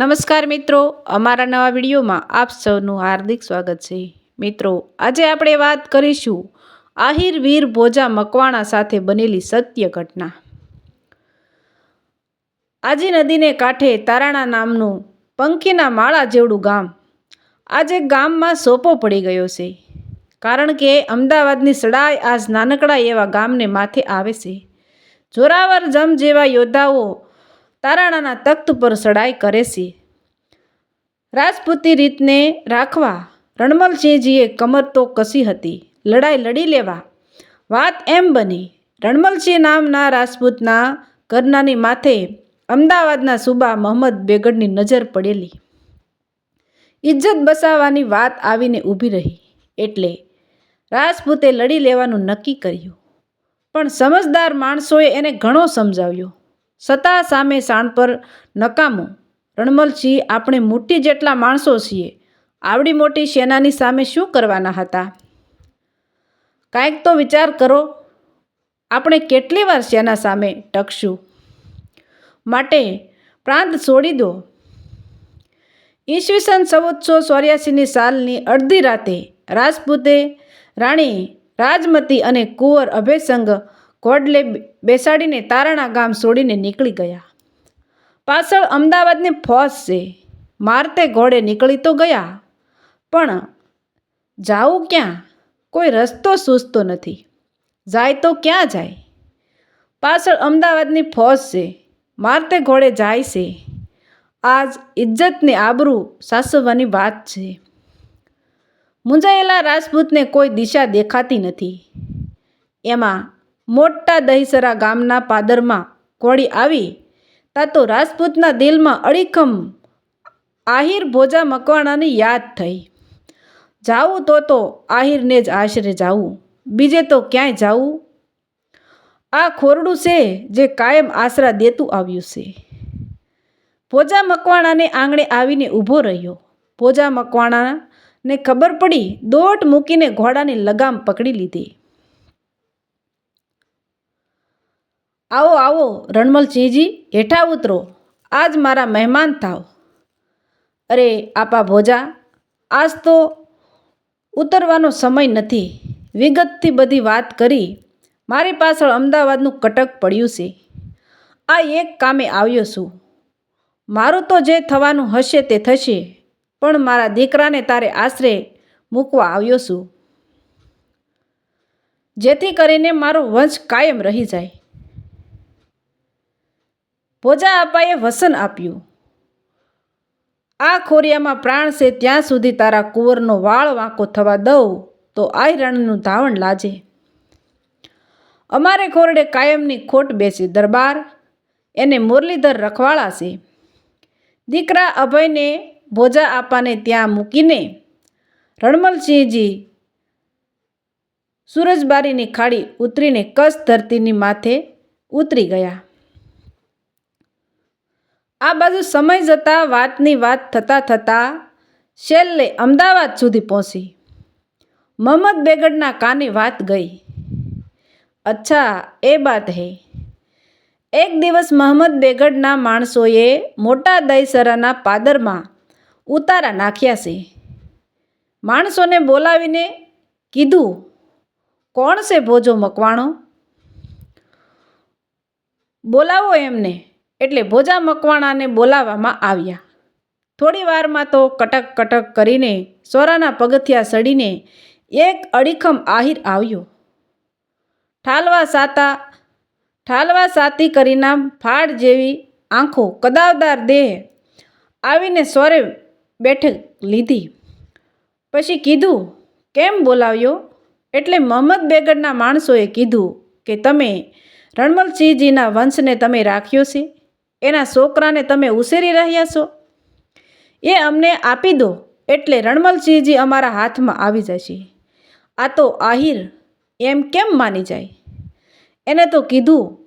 નમસ્કાર મિત્રો, અમારા નવા વિડીયોમાં આપ સૌનું હાર્દિક સ્વાગત છે. મિત્રો, આજે આપણે વાત કરીશું આહિર વીર ભોજા મકવાણા સાથે બનેલી સત્ય ઘટના. આજી નદીને કાંઠે તારાણા નામનું પંખીના માળા જેવડું ગામ આજે ગામમાં સોપો પડી ગયો છે. કારણ કે અમદાવાદની સડાઈ આજ નાનકડા એવા ગામને માથે આવે છે. જોરાવર જમ જેવા યોદ્ધાઓ તારાણાના તખ્ત પર ચડાઈ કરે છે. રાજપૂતી રીતને રાખવા રણમલસિંહજીએ કમર તો કસી હતી. લડાઈ લડી લેવા. વાત એમ બની. રણમલસિંહ નામના રાજપૂતના ઘરનાની માથે અમદાવાદના સુબા મોહમ્મદ બેગડની નજર પડેલી. ઇજ્જત બસાવવાની વાત આવીને ઊભી રહી. એટલે રાજપૂતે લડી લેવાનું નક્કી કર્યું. પણ સમજદાર માણસોએ એને ઘણો સમજાવ્યો. સતા સામે સાણ પર નકામો. રણમલસિંહ, આપણે મોટી જેટલા માણસો છીએ. આવડી મોટી સેનાની સામે શું કરવાના હતા? કાંઈક તો વિચાર કરો, આપણે કેટલી વાર સેના સામે ટકશું? માટે પ્રાંત છોડી દો. ઈસવીસન ચૌદસો ચોર્યાસીની સાલની અડધી રાતે રાજપૂતે રાણી રાજમતી અને કુંવર અભયસંગ ઘોડલે બેસાડીને તારાણા ગામ છોડીને નીકળી ગયા. પાછળ અમદાવાદની ફોજ છે. મારતે ઘોડે નીકળી તો ગયા. પણ જાવું ક્યાં? કોઈ રસ્તો સૂઝતો નથી. જાય તો ક્યાં જાય? પાછળ અમદાવાદની ફોજ છે. મારતે ઘોડે જાય છે. આજ ઇજ્જતને આબરૂ સાસવવાની વાત છે. મૂંઝાયેલા રાજપૂતને કોઈ દિશા દેખાતી નથી. એમાં મોટા દહીસરા ગામના પાદરમાં કોળી આવી, તા તો રાજપૂતના દિલમાં અડીખમ આહિર ભોજા મકવાણાની યાદ થઈ. જાવું તો તો આહિરને જ આશરે જાવું બીજે તો ક્યાંય જાવું આ ખોરડું છે જે કાયમ આશરા દેતું આવ્યું છે. ભોજા મકવાણાને આંગણે આવીને ઊભો રહ્યો. ભોજા મકવાણાને ખબર પડી, દોટ મૂકીને ઘોડાની લગામ પકડી લીધી. આવો આવો, રણમલસિંહજી, હેઠા ઉતરો. આજ મારા મહેમાન થાવ. અરે, આપા ભોજા, આજ તો ઉતરવાનો સમય નથી. વિગતથી બધી વાત કરી. મારી પાછળ અમદાવાદનું કટક પડ્યું છે. આ એક કામે આવ્યો છું. મારું તો જે થવાનું હશે તે થશે, પણ મારા દીકરાને તારે આશરે મૂકવા આવ્યો છું. જેથી કરીને મારો વંશ કાયમ રહી જાય. ભોજા આપાએ વસન આપ્યું. આ ખોરિયામાં પ્રાણ છે, ત્યાં સુધી તારા કુંવરનો વાળ વાંકો થવા દઉં તો આય રણનું ધાવણ લાજે. અમારે ખોરડે કાયમની ખોટ બેસી, દરબાર એને મુરલીધર રખવાળા છે. દીકરા અભયને ભોજા આપાને ત્યાં મૂકીને રણમલસિંહજી સૂરજબારીની ખાડી ઉતરીને કચ્છ ધરતીની માથે ઉતરી ગયા. આ બાજુ સમય જતાં વાતની વાત થતાં થતાં છેલ્લે અમદાવાદ સુધી પહોંચી. મહમ્મદ બેગડના કાને વાત ગઈ. અચ્છા, એ બાત હે. એક દિવસ મહમ્મદ બેગડના માણસોએ મોટા દહીસરાના પાદરમાં ઉતારા નાખ્યા છે. માણસોને બોલાવીને કીધું, કોણ છે ભોજો મકવાણો? બોલાવો એમને. એટલે ભોજા મકવાણાને બોલાવવામાં આવ્યા. થોડી વારમાં તો કટક કટક કરીને સોરાના પગથિયા સડીને એક અડીખમ આહિર આવ્યો. ઠાલવા સાતા, ઠાલવા સાતી કરીના ફાડ જેવી આંખો કદાવદાર દેહ આવીને સોરે બેઠક લીધી. પછી કીધું, કેમ બોલાવ્યો? એટલે મોહમ્મદ બેગડના માણસોએ કીધું કે, તમે રણમલસિંહજીના વંશને તમે રાખ્યો છે? એના છોકરાને તમે ઉછેરી રહ્યા છો? એ અમને આપી દો, એટલે રણમલસિંહજી અમારા હાથમાં આવી જશે. આ તો આહિર એમ કેમ માની જાય? એને તો કીધું,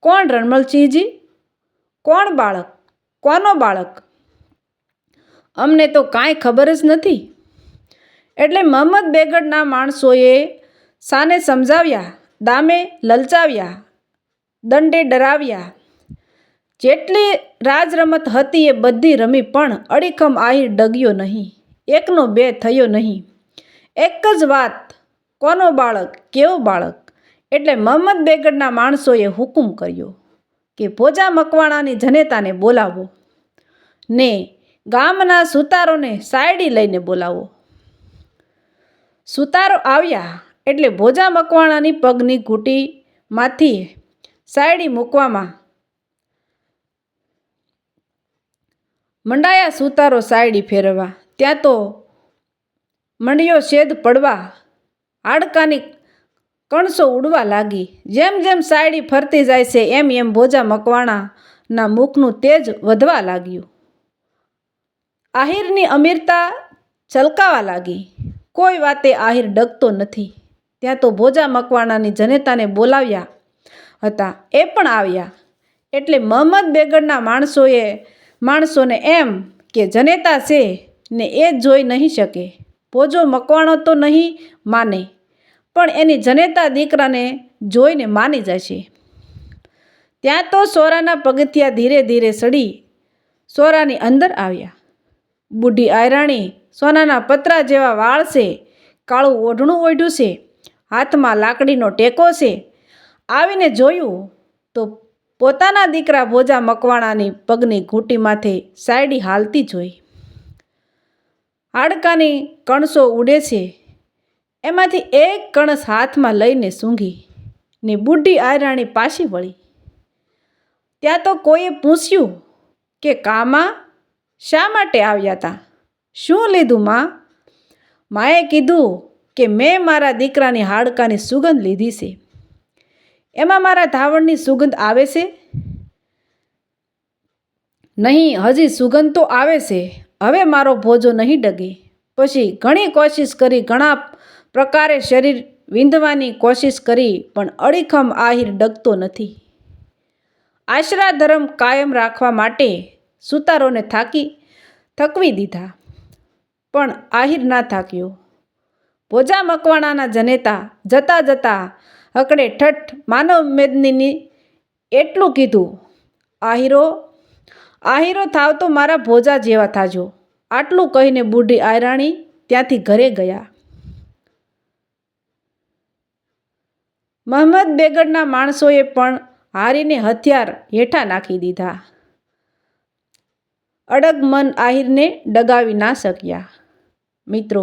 કોણ રણમલસિંહજી કોણ બાળક? કોનો બાળક? અમને તો કાંઈ ખબર જ નથી. એટલે મહમ્મદ બેગડના માણસોએ સાને સમજાવ્યા, દામે લલચાવ્યા, દંડે ડરાવ્યા જેટલી રાજરમત હતી એ બધી રમી પણ અડીખમ આહી ડગ્યો નહીં. એકનો બે થયો નહીં. એક જ વાત, કોનો બાળક, કેવો બાળક? એટલે મહમ્મદ બેગડના માણસોએ હુકુમ કર્યો કે ભોજા મકવાણાની જનેતાને બોલાવો. ને ગામના સુતારોને સાયડી લઈને બોલાવો. સુતારો આવ્યા એટલે ભોજા મકવાણાની પગની ઘૂંટીમાંથી સાયડી મૂકવામાં મંડાયા સુતારો સાયડી ફેરવા ત્યાં તો મંડ્યો શેદ પડવા હાડકાની કણસો ઉડવા લાગી. જેમ જેમ સાયડી ફરતી જાય છે, એમ એમ ભોજા મકવાણાના મુખનું તેજ વધવા લાગ્યું. આહિરની અમીરતા છલકાવા લાગી. કોઈ વાતે આહિર ડગતો નથી. ત્યાં તો ભોજા મકવાણાની જનેતાને બોલાવ્યા હતા. એ પણ આવ્યા. એટલે મહમ્મદ બેગડના માણસોએ માણસોને એમ કે જનેતા છે ને એ જોઈ નહીં શકે. ભોજો મકવાણો તો નહીં માને, પણ એની જનેતા દીકરાને જોઈને માની જશે ત્યાં તો સોરાના પગથિયા ધીરે ધીરે સડી સોરાની અંદર આવ્યા. બુઢી આયરાણી સોનાના પતરા જેવા વાળ છે, કાળું ઓઢણું ઓઢ્યું છે, હાથમાં લાકડીનો ટેકો છે. આવીને જોયું તો પોતાના દીકરા ભોજા મકવાણાની પગની ઘૂંટીમાંથી સાયડી હાલતી જોઈ. હાડકાની કણસો ઉડે છે. એમાંથી એક કણસ હાથમાં લઈને સૂંઘી, ને બુઢી આયરાણી પાછી વળી. ત્યાં તો કોઈએ પૂછ્યું કે કામા, શા માટે આવ્યા હતા શું લીધું માં? માએ કીધું કે મેં મારા દીકરાની હાડકાની સુગંધ લીધી છે. એમાં મારા ધાવણની સુગંધ આવે છે? નહીં, હજી સુગંધ તો આવે છે. હવે મારો ભોજો નહીં ડગે. પછી ઘણી કોશિશ કરી, ઘણા પ્રકારે શરીર વિંધવાની કોશિશ કરી, પણ અડીખમ આહિર ડગતો નથી. આશરા ધર્મ કાયમ રાખવા માટે સુતારોને થાકી, થકવી દીધા. પણ આહિર ના થાક્યો. ભોજા મકવાણાના જનેતા જતા જતા હકડે ઠઠ માનવ મેદનીની એટલું કીધું, આહિરો આહિરો થાવ તો મારા ભોજા જેવા થાજો. આટલું કહીને બુઢી આયરાણી ત્યાંથી ઘરે ગયા. મહમ્મદ બેગડના માણસોએ પણ હારીને હથિયાર હેઠા નાખી દીધા. અડગ મન આહિરને ડગાવી ના શક્યા. મિત્રો